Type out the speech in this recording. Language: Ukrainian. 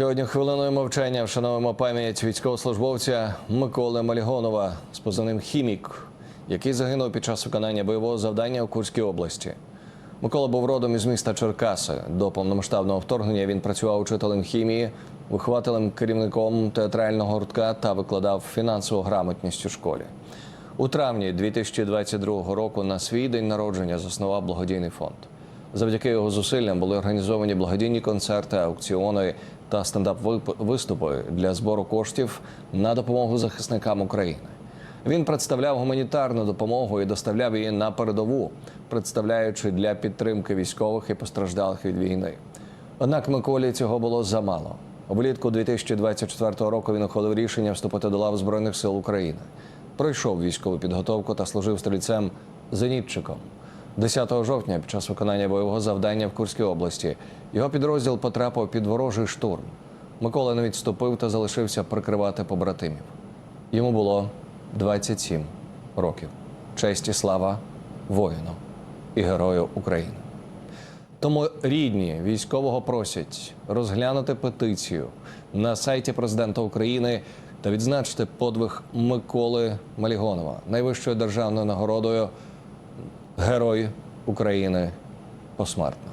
Сьогодні хвилиною мовчання вшановуємо пам'ять військовослужбовця Миколи Малігонова з позивним Хімік, який загинув під час виконання бойового завдання у Курській області. Микола був родом із міста Черкаси. До повномасштабного вторгнення він працював учителем хімії, вихователем керівником театрального гуртка та викладав фінансову грамотність у школі. У травні 2022 року на свій день народження заснував благодійний фонд. Завдяки його зусиллям були організовані благодійні концерти, аукціони та стендап-виступи для збору коштів на допомогу захисникам України. Він представляв гуманітарну допомогу і доставляв її на передову, представляючи для підтримки військових і постраждалих від війни. Однак Миколі цього було замало. Влітку 2024 року він ухвалив рішення вступити до лав Збройних сил України. Пройшов військову підготовку та служив стрільцем зенітчиком. 10 жовтня, під час виконання бойового завдання в Курській області, його підрозділ потрапив під ворожий штурм. Микола не відступив та залишився прикривати побратимів. Йому було 27 років. Честь і слава воїну і герою України. Тому рідні військового просять розглянути петицію на сайті президента України та відзначити подвиг Миколи Малігонова найвищою державною нагородою Герой України посмертно.